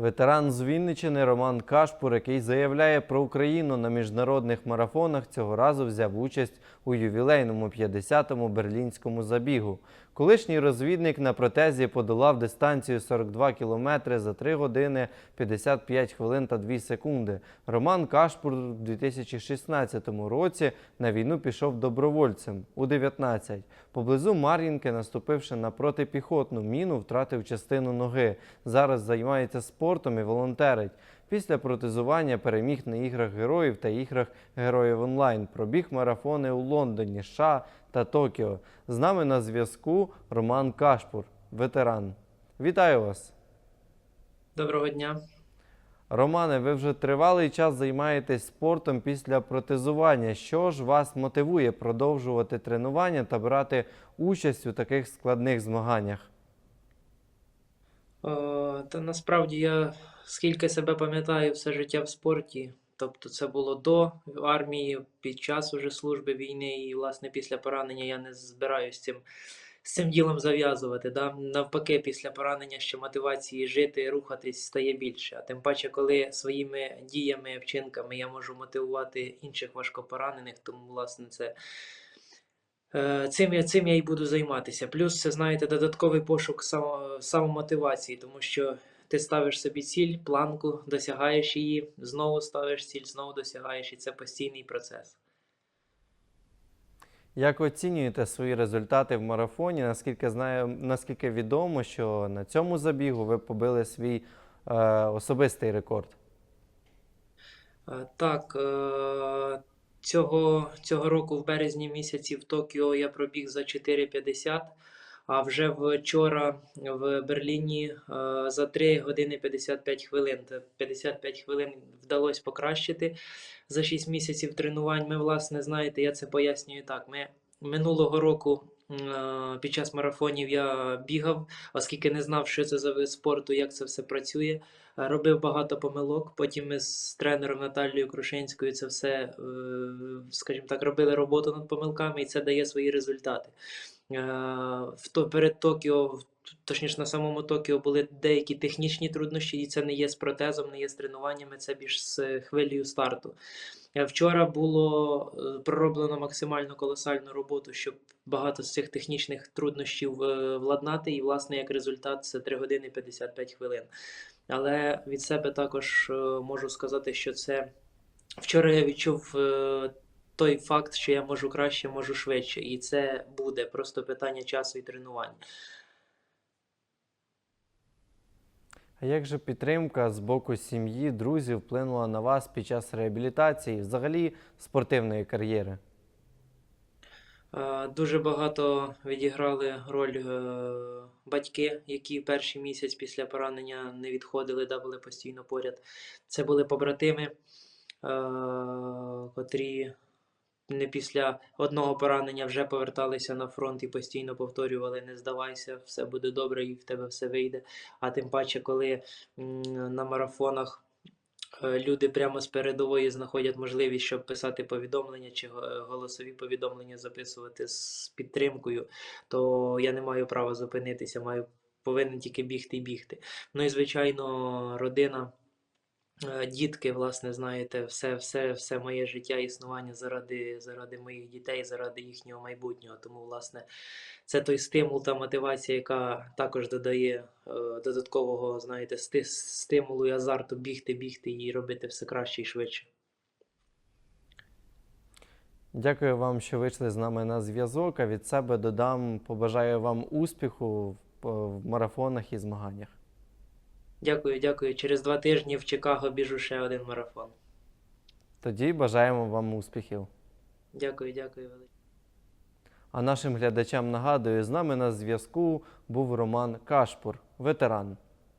Ветеран з Вінничини Роман Кашпур, який заявляє про Україну на міжнародних марафонах, цього разу взяв участь у ювілейному 50-му берлінському забігу. Колишній розвідник на протезі подолав дистанцію 42 кілометри за 3 години 55 хвилин та 2 секунди. Роман Кашпур у 2016 році на війну пішов добровольцем у 19. Поблизу Мар'їнки, наступивши на протипіхотну міну, втратив частину ноги. Зараз займається спортом і волонтерить. Після протезування переміг на іграх героїв та іграх героїв онлайн. Пробіг марафони у Лондоні, США та Токіо. З нами на зв'язку Роман Кашпур, ветеран. Вітаю вас! Доброго дня. Романе, ви вже тривалий час займаєтесь спортом після протезування. Що ж вас мотивує продовжувати тренування та брати участь у таких складних змаганнях? Е, Та насправді я скільки себе пам'ятаю, все життя в спорті. Тобто це було до армії, під час уже служби війни, і власне після поранення я не збираюсь з цим, з цим ділом зав'язувати. Да? Навпаки, після поранення ще мотивації жити, рухатись стає більше. А тим паче, коли своїми діями, вчинками я можу мотивувати інших важкопоранених, тому власне це. Е, Цим я, цим я і буду займатися. Плюс це, знаєте, додатковий пошук самомотивації, тому що ти ставиш собі ціль, планку, досягаєш її, знову ставиш ціль, знову досягаєш, і це постійний процес. Як оцінюєте свої результати в марафоні? Наскільки знаю, наскільки відомо, що на цьому забігу ви побили свій е, особистий рекорд? Е, Так, е, цього, цього року в березні місяці в Токіо я пробіг за 4,50, а вже вчора в Берліні е, за 3 години 55 хвилин. 55 хвилин вдалося покращити за 6 місяців тренувань. Ми, власне, знаєте, я це пояснюю так. Ми минулого року під час марафонів я бігав, оскільки не знав, що це за вид спорту, як це все працює. Е, Робив багато помилок. Потім ми з тренером Наталією Крушенською це все, е, скажімо так, робили роботу над помилками, і це дає свої результати. Е, перед Токіо, точніше на самому Токіо, були деякі технічні труднощі, і це не є з протезом, не є з тренуваннями, це більш з хвилею старту. Е, Вчора було е, пророблено максимально колосальну роботу, щоб багато з цих технічних труднощів е, владнати, і, власне, як результат, це 3 години 55 хвилин. Але від себе також можу сказати, що це вчора я відчув той факт, що я можу краще, можу швидше, і це буде просто питання часу і тренувань. А як же підтримка з боку сім'ї, друзів вплинула на вас під час реабілітації, взагалі спортивної кар'єри? Е, Дуже багато відіграли роль е, батьки, які перший місяць після поранення не відходили, да були постійно поряд. Це були побратими, е, котрі не після одного поранення вже поверталися на фронт і постійно повторювали: не здавайся, все буде добре і в тебе все вийде. А тим паче, коли на марафонах. е, Люди прямо з передової знаходять можливість, щоб писати повідомлення чи голосові повідомлення записувати з підтримкою, то я не маю права зупинитися, маю повинен тільки бігти і бігти. Ну і звичайно, родина, е, дітки, власне, знаєте, все, все, все моє життя, існування заради, заради моїх дітей, заради їхнього майбутнього. Тому, власне, це той стимул та мотивація, яка також додає е, додаткового, знаєте, сти- стимулу і азарту бігти, бігти і робити все краще і швидше. Дякую вам, що вийшли з нами на зв'язок. А від себе додам, побажаю вам успіху в, в марафонах і змаганнях. Дякую, дякую. Через два тижні в Чикаго біжу ще один марафон. Тоді бажаємо вам успіхів. Дякую, дякую велике. А нашим глядачам нагадую, з нами на зв'язку був Роман Кашпур, ветеран.